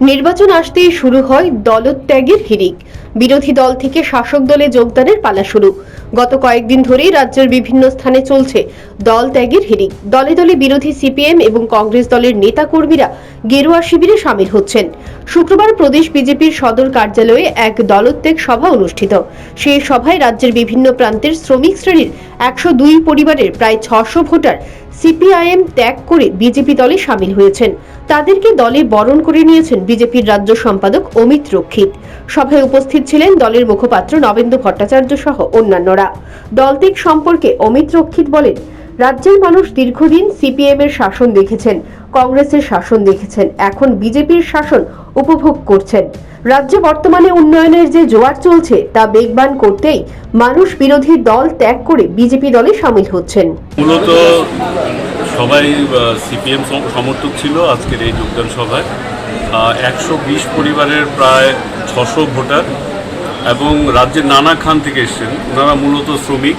নির্বাচন আসতেই শুরু হয় দলত্যাগের হিড়িক। বিরোধী দল থেকে শাসক দলে যোগদানের পালা শুরু। গত কয়েকদিন ধরেই রাজ্যের বিভিন্ন স্থানে চলছে দল ত্যাগের হিড়িক। দলে দলে বিরোধী সিপিএম এবং কংগ্রেস দলের নেতা কর্মীরা গেরুয়া শিবিরে সামিল হচ্ছেন। শুক্রবার প্রদেশ বিজেপির সদর কার্যালয়ে এক দলত্যাগ সভা অনুষ্ঠিত। সেই সভায় রাজ্যের বিভিন্ন প্রান্তের শ্রমিক শ্রেণির একশো দুই পরিবারের প্রায় ছশো ভোটার সিপিআইএম ত্যাগ করে বিজেপি দলে সামিল হয়েছেন। তাদেরকে দলে বরণ করে নিয়েছেন বিজেপির রাজ্য সম্পাদক অমিত রক্ষিত। সভায় উপস্থিত ছিলেন দলের মুখপাত্র নবেন্দু ভট্টাচার্য সহ অন্যান্যরা। দলত্যাগ সম্পর্কে অমিত রক্ষিত বলেন, রাজ্যের মানুষ দীর্ঘদিন সিপিএম এর শাসন দেখেছেন, কংগ্রেসের শাসন দেখেছেন। এখন বিজেপির শাসন উপভোগ করছেন। রাজ্যে বর্তমানে উন্নয়নের যে জোয়ার চলছে, তা বেগবান করতেই মানুষ বিরোধী দল ত্যাগ করে বিজেপি দলে সামিল হচ্ছেন। মূলত সবাই সিপিএম সমর্থক ছিল আজকের এই যোগদান সভায়। একশো বিশ পরিবারের প্রায় ছশো ভোটার এবং রাজ্যের নানা খান থেকে এসছেন। ওনারা মূলত শ্রমিক।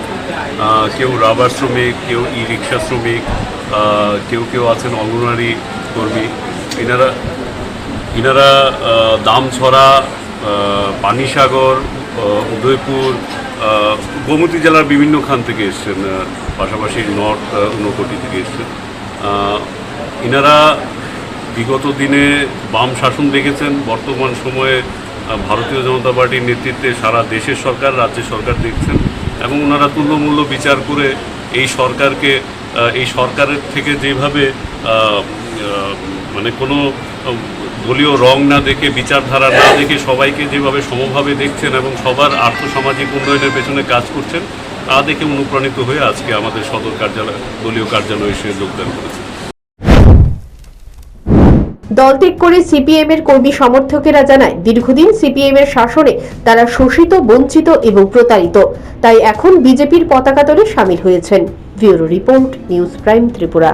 কেউ রাবার শ্রমিক, কেউ ই রিক্সা শ্রমিক কেউ কেউ আছেন অঙ্গনওয়াড়ি কর্মী। এনারা ইনারা দামছড়া পানিসাগর উদয়পুর গোমতী জেলার বিভিন্ন খান থেকে এসছেন পাশাপাশি নর্থ আহ, ঊনকোটি থেকে এসছেন। ইনারা বিগত দিনে বাম শাসন দেখেছেন বর্তমান সময়ে ভারতীয় জনতা পার্টির নেতৃত্বে সারা দেশের সরকার রাজ্যের সরকার দেখছেন এবং ওনারা তুল্যমূল্য বিচার করে এই সরকারকে এই সরকারের থেকে যেভাবে মানে কোনো দলীয় রং না দেখে, বিচারধারা না দেখে সবাইকে যেভাবে সমভাবে দেখছেন এবং সবার আর্থসামাজিক উন্নয়নের পেছনে কাজ করছেন, তা দেখে অনুপ্রাণিত হয়ে আজকে আমাদের সদর কার্যালয়, দলীয় কার্যালয়ে এসে যোগদান করেছে দলত্যাগ করে সিপিএম এর কর্মী সমর্থকেরা জানায়, দীর্ঘদিন সিপিএম এর শাসনে তারা শোষিত, বঞ্চিত এবং প্রতারিত। তাই এখন বিজেপির পতাকা দলে সামিল হয়েছেন। Bureau report, News Prime Tripura.